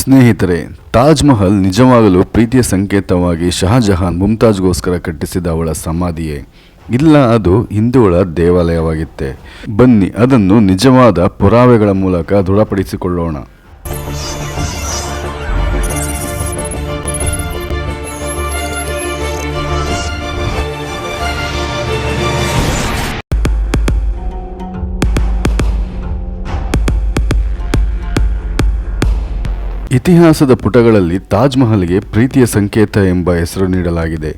ಸ್ನೇಹಿತರೆ, ತಾಜ್ ಮಹಲ್ ನಿಜವಾಗಲೂ ಪ್ರೀತಿಯ ಸಂಕೇತವಾಗಿ ಶಹಜಹಾನ್ ಮುಮ್ತಾಜ್ಗೋಸ್ಕರ ಕಟ್ಟಿಸಿದ ಅವಳ ಸಮಾಧಿಯೇ. ಇಲ್ಲ, ಅದು ಹಿಂದೂಗಳ ದೇವಾಲಯವಾಗಿತ್ತೆ. ಬನ್ನಿ, ಅದನ್ನು ನಿಜವಾದ ಪುರಾವೆಗಳ ಮೂಲಕ ದೃಢಪಡಿಸಿಕೊಳ್ಳೋಣ. ಇತಿಹಾಸದ ಪುಟಗಳಲ್ಲಿ ತಾಜ್ ಮಹಲ್ಗೆ ಪ್ರೀತಿಯ ಸಂಕೇತ ಎಂಬ ಹೆಸರು ನೀಡಲಾಗಿದೆ.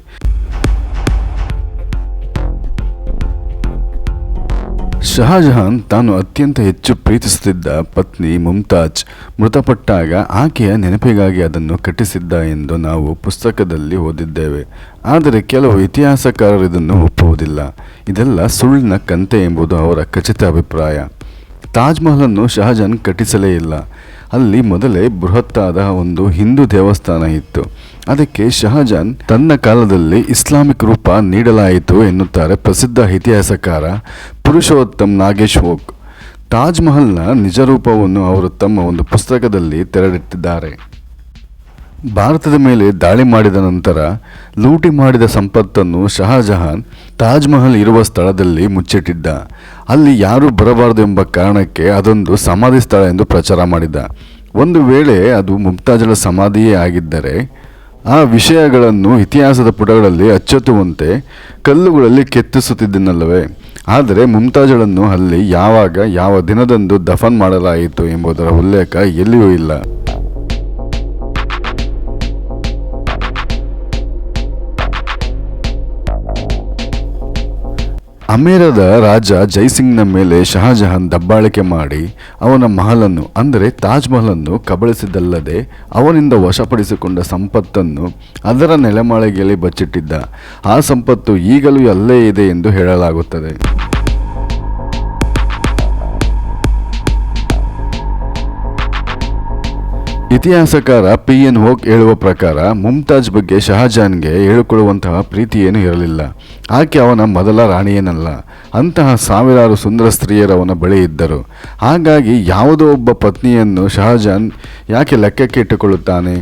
ಶಹಜಹಾನ್ ತಾನು ಅತ್ಯಂತ ಹೆಚ್ಚು ಪ್ರೀತಿಸುತ್ತಿದ್ದ ಪತ್ನಿ ಮುಮ್ತಾಜ್, ಮೃತಪಟ್ಟಾಗ ಆಕೆಯ ನೆನಪಿಗಾಗಿ ಅದನ್ನು ಕಟ್ಟಿಸಿದ್ದ ಎಂದು ನಾವು ಪುಸ್ತಕದಲ್ಲಿ ಓದಿದ್ದೇವೆ. ಆದರೆ ಕೆಲವು ಇತಿಹಾಸಕಾರರು ಇದನ್ನು ಒಪ್ಪುವುದಿಲ್ಲ. ಇದೆಲ್ಲ ಸುಳ್ಳಿನ ಕಂತೆ ಎಂಬುದು ಅವರ ಖಚಿತ ಅಭಿಪ್ರಾಯ. ತಾಜ್ ಮಹಲನ್ನು ಶಹಜಹಾನ್ ಕಟ್ಟಿಸಲೇ ಇಲ್ಲ. ಅಲ್ಲಿ ಮೊದಲೇ ಬೃಹತ್ತಾದ ಒಂದು ಹಿಂದೂ ದೇವಸ್ಥಾನ ಇತ್ತು. ಅದಕ್ಕೆ ಶಹಜಾನ್ ತನ್ನ ಕಾಲದಲ್ಲಿ ಇಸ್ಲಾಮಿಕ್ ರೂಪ ನೀಡಲಾಯಿತು ಎನ್ನುತ್ತಾರೆ ಪ್ರಸಿದ್ಧ ಇತಿಹಾಸಕಾರ ಪುರುಷೋತ್ತಮ್ ನಾಗೇಶ್ವೋಕ್. ತಾಜ್ ಮಹಲ್ನ ನಿಜ ರೂಪವನ್ನು ಅವರು ತಮ್ಮ ಒಂದು ಪುಸ್ತಕದಲ್ಲಿ ತೆರೆದಿಟ್ಟಿದ್ದಾರೆ. ಭಾರತದ ಮೇಲೆ ದಾಳಿ ಮಾಡಿದ ನಂತರ ಲೂಟಿ ಮಾಡಿದ ಸಂಪತ್ತನ್ನು ಶಹಜಹಾನ್ ತಾಜ್ ಮಹಲ್ ಇರುವ ಸ್ಥಳದಲ್ಲಿ ಮುಚ್ಚಿಟ್ಟಿದ್ದ. ಅಲ್ಲಿ ಯಾರೂ ಬರಬಾರದು ಎಂಬ ಕಾರಣಕ್ಕೆ ಅದೊಂದು ಸಮಾಧಿ ಸ್ಥಳ ಎಂದು ಪ್ರಚಾರ ಮಾಡಿದ ಒಂದು ವೇಳೆ ಅದು ಮುಮ್ತಾಜಳ ಸಮಾಧಿಯೇ ಆಗಿದ್ದರೆ, ಆ ವಿಷಯಗಳನ್ನು ಇತಿಹಾಸದ ಪುಟಗಳಲ್ಲಿ ಅಚ್ಚೊತ್ತುವಂತೆ ಕಲ್ಲುಗಳಲ್ಲಿ ಕೆತ್ತಿಸುತ್ತಿದ್ದನಲ್ಲವೇ? ಆದರೆ ಮುಮ್ತಾಜಳನ್ನು ಅಲ್ಲಿ ಯಾವಾಗ, ಯಾವ ದಿನದಂದು ದಫನ್ ಮಾಡಲಾಯಿತು ಎಂಬುದರ ಉಲ್ಲೇಖ ಎಲ್ಲಿಯೂ ಇಲ್ಲ. ಅಮೇರದ ರಾಜ ಜೈಸಿಂಗ್ನ ಮೇಲೆ ಶಹಜಹಾನ್ ದಬ್ಬಾಳಿಕೆ ಮಾಡಿ ಅವನ ಮಹಲನ್ನು, ಅಂದರೆ ತಾಜ್ ಮಹಲನ್ನು ಕಬಳಿಸಿದ್ದಲ್ಲದೆ ಅವನಿಂದ ವಶಪಡಿಸಿಕೊಂಡ ಸಂಪತ್ತನ್ನು ಅದರ ನೆಲೆಮಾಳಿಗೆಯಲ್ಲಿ ಬಚ್ಚಿಟ್ಟಿದ್ದ. ಆ ಸಂಪತ್ತು ಈಗಲೂ ಅಲ್ಲೇ ಇದೆ ಎಂದು ಹೇಳಲಾಗುತ್ತದೆ. ಇತಿಹಾಸಕಾರ ಪಿ ಎನ್ ಹೋಕ್ ಹೇಳುವ ಪ್ರಕಾರ ಮುಮ್ತಾಜ್ ಬಗ್ಗೆ ಶಹಜಾನ್ಗೆ ಹೇಳಿಕೊಳ್ಳುವಂತಹ ಪ್ರೀತಿ ಏನೂ ಇರಲಿಲ್ಲ. ಆಕೆ ಅವನ ಮೊದಲ ರಾಣಿಯೇನಲ್ಲ. ಅಂತಹ ಸಾವಿರಾರು ಸುಂದರ ಸ್ತ್ರೀಯರು ಅವನ ಬಳಿ ಇದ್ದರು. ಹಾಗಾಗಿ ಯಾವುದೋ ಒಬ್ಬ ಪತ್ನಿಯನ್ನು ಶಹಜಾನ್ ಯಾಕೆ ಲೆಕ್ಕಕ್ಕೆ ಇಟ್ಟುಕೊಳ್ಳುತ್ತಾನೆ?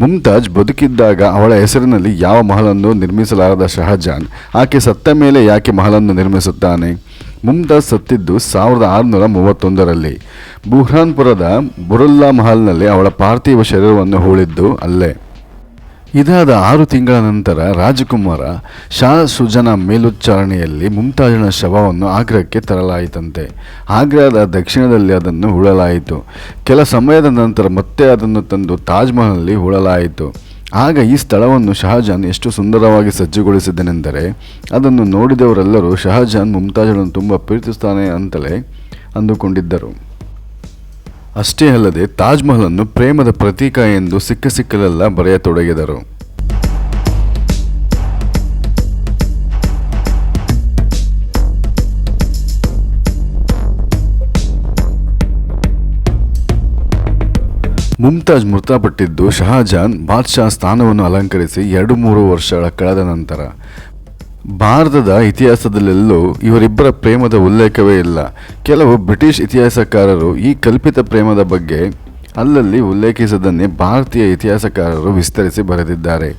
ಮುಮ್ತಾಜ್ ಬದುಕಿದ್ದಾಗ ಅವಳ ಹೆಸರಿನಲ್ಲಿ ಯಾವ ಮಹಲನ್ನು ನಿರ್ಮಿಸಲಾರದ ಶಹಜಾನ್ ಆಕೆ ಸತ್ತ ಮೇಲೆ ಯಾಕೆ ಮಹಲನ್ನು ನಿರ್ಮಿಸುತ್ತಾನೆ? ಮುಮ್ತಾಜ್ ಸತ್ತಿದ್ದು ಸಾವಿರದ ಆರುನೂರ ಮೂವತ್ತೊಂದರಲ್ಲಿ. ಬುಹ್ರಾನ್ಪುರದ ಬುರುಲ್ಲಾ ಮಹಲ್ನಲ್ಲಿ ಅವಳ ಪಾರ್ಥಿವ ಶರೀರವನ್ನು ಹೂಳಿದ್ದು ಅಲ್ಲೇ. ಇದಾದ ಆರು ತಿಂಗಳ ನಂತರ ರಾಜಕುಮಾರ ಶಾ ಸುಜನ ಮೇಲುಚ್ಚಾರಣೆಯಲ್ಲಿ ಮುಮ್ತಾಜನ ಶವವನ್ನು ಆಗ್ರಾಕ್ಕೆ ತರಲಾಯಿತಂತೆ. ಆಗ್ರಾದ ದಕ್ಷಿಣದಲ್ಲಿ ಅದನ್ನು ಹೂಳಲಾಯಿತು. ಕೆಲ ಸಮಯದ ನಂತರ ಮತ್ತೆ ಅದನ್ನು ತಂದು ತಾಜ್ಮಹಲ್ನಲ್ಲಿ ಹೂಳಲಾಯಿತು. ಆಗ ಈ ಸ್ಥಳವನ್ನು ಶಹಜಾನ್ ಎಷ್ಟು ಸುಂದರವಾಗಿ ಸಜ್ಜುಗೊಳಿಸಿದನೆಂದರೆ ಅದನ್ನು ನೋಡಿದವರೆಲ್ಲರೂ ಶಹಜಾನ್ ಮುಮ್ತಾಜಳನ್ನು ತುಂಬ ಪ್ರೀತಿಸ್ತಾನೆ ಅಂತಲೇ ಅಂದುಕೊಂಡಿದ್ದರು. ಅಷ್ಟೇ ಅಲ್ಲದೆ ತಾಜ್ಮಹಲನ್ನು ಪ್ರೇಮದ ಪ್ರತೀಕ ಎಂದು ಸಿಕ್ಕ ಸಿಕ್ಕಲೆಲ್ಲ ಬರೆಯತೊಡಗಿದರು. ಮುಮ್ತಾಜ್ ಮೃತಪಟ್ಟಿದ್ದು ಶಹಜಾನ್ ಬಾದ್ಶಾ ಸ್ಥಾನವನ್ನು ಅಲಂಕರಿಸಿ ಎರಡು ಮೂರು ವರ್ಷಗಳ ಕಳೆದ ನಂತರ. ಭಾರತದ ಇತಿಹಾಸದಲ್ಲೆಲ್ಲೂ ಇವರಿಬ್ಬರ ಪ್ರೇಮದ ಉಲ್ಲೇಖವೇ ಇಲ್ಲ. ಕೆಲವು ಬ್ರಿಟಿಷ್ ಇತಿಹಾಸಕಾರರು ಈ ಕಲ್ಪಿತ ಪ್ರೇಮದ ಬಗ್ಗೆ ಅಲ್ಲಲ್ಲಿ ಉಲ್ಲೇಖಿಸದನ್ನೇ ಭಾರತೀಯ ಇತಿಹಾಸಕಾರರು ವಿಸ್ತರಿಸಿ ಬರೆದಿದ್ದಾರೆ.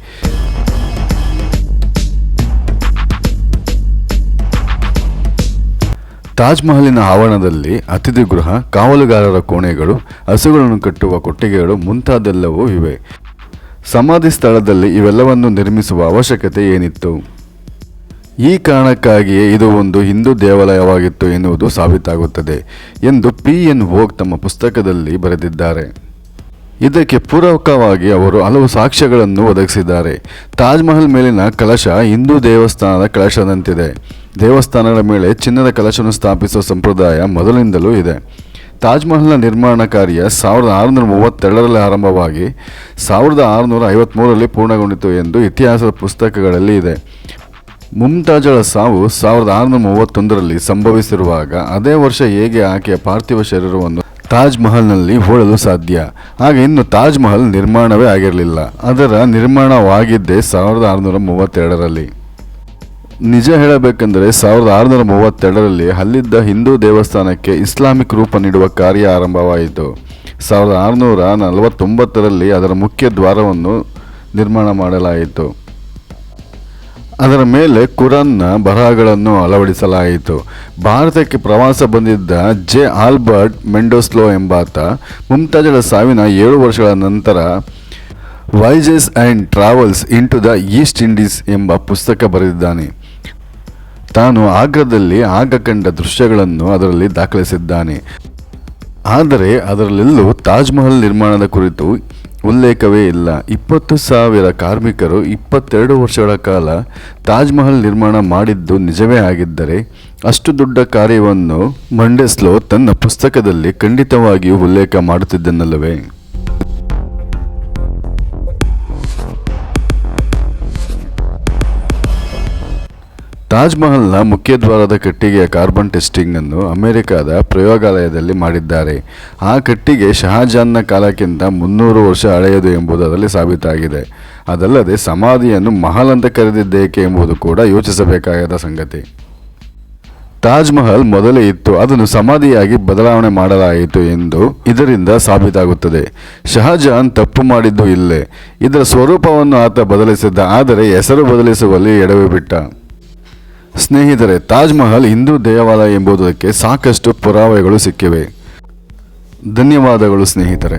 ತಾಜ್ ಮಹಲಿನ ಆವರಣದಲ್ಲಿ ಅತಿಥಿ ಗೃಹ ಕಾವಲುಗಾರರ ಕೋಣೆಗಳು, ಹಸುಗಳನ್ನು ಕಟ್ಟುವ ಕೊಟ್ಟಿಗೆಗಳು ಮುಂತಾದೆಲ್ಲವೂ ಇವೆ. ಸಮಾಧಿ ಸ್ಥಳದಲ್ಲಿ ಇವೆಲ್ಲವನ್ನು ನಿರ್ಮಿಸುವ ಅವಶ್ಯಕತೆ ಏನಿತ್ತು? ಈ ಕಾರಣಕ್ಕಾಗಿಯೇ ಇದು ಒಂದು ಹಿಂದೂ ದೇವಾಲಯವಾಗಿತ್ತು ಎನ್ನುವುದು ಸಾಬೀತಾಗುತ್ತದೆ ಎಂದು ಪಿ. ಎನ್. ವೋಗ್ ತಮ್ಮ ಪುಸ್ತಕದಲ್ಲಿ ಬರೆದಿದ್ದಾರೆ. ಇದಕ್ಕೆ ಪೂರಕವಾಗಿ ಅವರು ಹಲವು ಸಾಕ್ಷ್ಯಗಳನ್ನು ಒದಗಿಸಿದ್ದಾರೆ. ತಾಜ್ ಮಹಲ್ ಮೇಲಿನ ಕಲಶ ಹಿಂದೂ ದೇವಸ್ಥಾನದ ಕಲಶದಂತಿದೆ. ದೇವಸ್ಥಾನಗಳ ಮೇಲೆ ಚಿನ್ನದ ಕಲಶವನ್ನು ಸ್ಥಾಪಿಸುವ ಸಂಪ್ರದಾಯ ಮೊದಲಿಂದಲೂ ಇದೆ. ತಾಜ್ ಮಹಲ್ನ ನಿರ್ಮಾಣ ಕಾರ್ಯ ಸಾವಿರದ ಆರುನೂರ ಮೂವತ್ತೆರಡರಲ್ಲಿ ಆರಂಭವಾಗಿ ಸಾವಿರದ ಆರುನೂರ ಐವತ್ತ್ಮೂರರಲ್ಲಿ ಪೂರ್ಣಗೊಂಡಿತು ಎಂದು ಇತಿಹಾಸದ ಪುಸ್ತಕಗಳಲ್ಲಿ ಇದೆ. ಮುಮ್ತಾಜಳ ಸಾವು ಸಾವಿರದ ಆರುನೂರ ಮೂವತ್ತೊಂದರಲ್ಲಿ ಸಂಭವಿಸಿರುವಾಗ ಅದೇ ವರ್ಷ ಹೇಗೆ ಆಕೆಯ ಪಾರ್ಥಿವ ಶರೀರವನ್ನು ತಾಜ್ ಮಹಲ್ನಲ್ಲಿ ಹೂಳಲು ಸಾಧ್ಯ? ಹಾಗೆ ಇನ್ನು ತಾಜ್ ಮಹಲ್ ನಿರ್ಮಾಣವೇ ಆಗಿರಲಿಲ್ಲ. ಅದರ ನಿರ್ಮಾಣವಾಗಿದ್ದೇ ಸಾವಿರದ ಆರುನೂರ ಮೂವತ್ತೆರಡರಲ್ಲಿ. ನಿಜ ಹೇಳಬೇಕೆಂದರೆ ಸಾವಿರದ ಆರುನೂರ ಮೂವತ್ತೆರಡರಲ್ಲಿ ಅಲ್ಲಿದ್ದ ಹಿಂದೂ ದೇವಸ್ಥಾನಕ್ಕೆ ಇಸ್ಲಾಮಿಕ್ ರೂಪ ನೀಡುವ ಕಾರ್ಯ ಆರಂಭವಾಯಿತು. ಸಾವಿರದ ಆರುನೂರ ನಲವತ್ತೊಂಬತ್ತರಲ್ಲಿ ಅದರ ಮುಖ್ಯ ದ್ವಾರವನ್ನು ನಿರ್ಮಾಣ ಮಾಡಲಾಯಿತು. ಅದರ ಮೇಲೆ ಕುರಾನ್ನ ಬರಹಗಳನ್ನು ಅಳವಡಿಸಲಾಯಿತು. ಭಾರತಕ್ಕೆ ಪ್ರವಾಸ ಬಂದಿದ್ದ ಜೆ. ಆಲ್ಬರ್ಟ್ ಮೆಂಡೋಸ್ಲೋ ಎಂಬಾತ ಮುಮ್ತಾಜಳ ಸಾವಿನ ಏಳು ವರ್ಷಗಳ ನಂತರ voyages and travels into the East Indies ಎಂಬ ಪುಸ್ತಕ ಬರೆದಿದ್ದಾನೆ. ತಾನು ಆಗ್ರಾದಲ್ಲಿ ಆಗ ಕಂಡ ದೃಶ್ಯಗಳನ್ನು ಅದರಲ್ಲಿ ದಾಖಲಿಸಿದ್ದಾನೆ. ಆದರೆ ಅದರಲ್ಲೆಲ್ಲೂ ತಾಜ್ ಮಹಲ್ ನಿರ್ಮಾಣದ ಕುರಿತು ಉಲ್ಲೇಖವೇ ಇಲ್ಲ. ಇಪ್ಪತ್ತು ಸಾವಿರ ಕಾರ್ಮಿಕರು ಇಪ್ಪತ್ತೆರಡು ವರ್ಷಗಳ ಕಾಲ ತಾಜ್ ಮಹಲ್ ನಿರ್ಮಾಣ ಮಾಡಿದ್ದು ನಿಜವೇ ಆಗಿದ್ದರೆ ಅಷ್ಟು ದೊಡ್ಡ ಕಾರ್ಯವನ್ನು ಮಂಡೆಸ್ಲೋ ತನ್ನ ಪುಸ್ತಕದಲ್ಲಿ ಖಂಡಿತವಾಗಿಯೂ ಉಲ್ಲೇಖ ಮಾಡುತ್ತಿದ್ದನಲ್ಲವೇ? ತಾಜ್ ಮಹಲ್ನ ಮುಖ್ಯದ್ವಾರದ ಕಟ್ಟಿಗೆಯ ಕಾರ್ಬನ್ ಟೆಸ್ಟಿಂಗ್ ಅನ್ನು ಅಮೆರಿಕದ ಪ್ರಯೋಗಾಲಯದಲ್ಲಿ ಮಾಡಿದ್ದಾರೆ. ಆ ಕಟ್ಟಿಗೆ ಶಹಜಾನ್ನ ಕಾಲಕ್ಕಿಂತ ಮುನ್ನೂರು ವರ್ಷ ಹಳೆಯದು ಎಂಬುದು ಅದರಲ್ಲಿ ಸಾಬೀತಾಗಿದೆ. ಅದಲ್ಲದೆ ಸಮಾಧಿಯನ್ನು ಮಹಲ್ ಅಂತ ಕರೆದಿದ್ದೇಕೆ ಎಂಬುದು ಕೂಡ ಯೋಚಿಸಬೇಕಾದ ಸಂಗತಿ. ತಾಜ್ ಮಹಲ್ ಮೊದಲೇ ಇತ್ತು. ಅದನ್ನು ಸಮಾಧಿಯಾಗಿ ಬದಲಾವಣೆ ಮಾಡಲಾಯಿತು ಎಂದು ಇದರಿಂದ ಸಾಬೀತಾಗುತ್ತದೆ. ಶಹಜಹಾನ್ ತಪ್ಪು ಮಾಡಿದ್ದು ಇಲ್ಲೇ. ಇದರ ಸ್ವರೂಪವನ್ನು ಆತ ಬದಲಿಸಿದ್ದ, ಆದರೆ ಹೆಸರು ಬದಲಿಸುವಲ್ಲಿ ಎಡವಿ ಬಿಟ್ಟ. ಸ್ನೇಹಿತರೆ ತಾಜ್ ಮಹಲ್ ಹಿಂದೂ ದೇವಾಲಯ ಎಂಬುದಕ್ಕೆ ಸಾಕಷ್ಟು ಪುರಾವೆಗಳು ಸಿಕ್ಕಿವೆ. ಧನ್ಯವಾದಗಳು ಸ್ನೇಹಿತರೆ.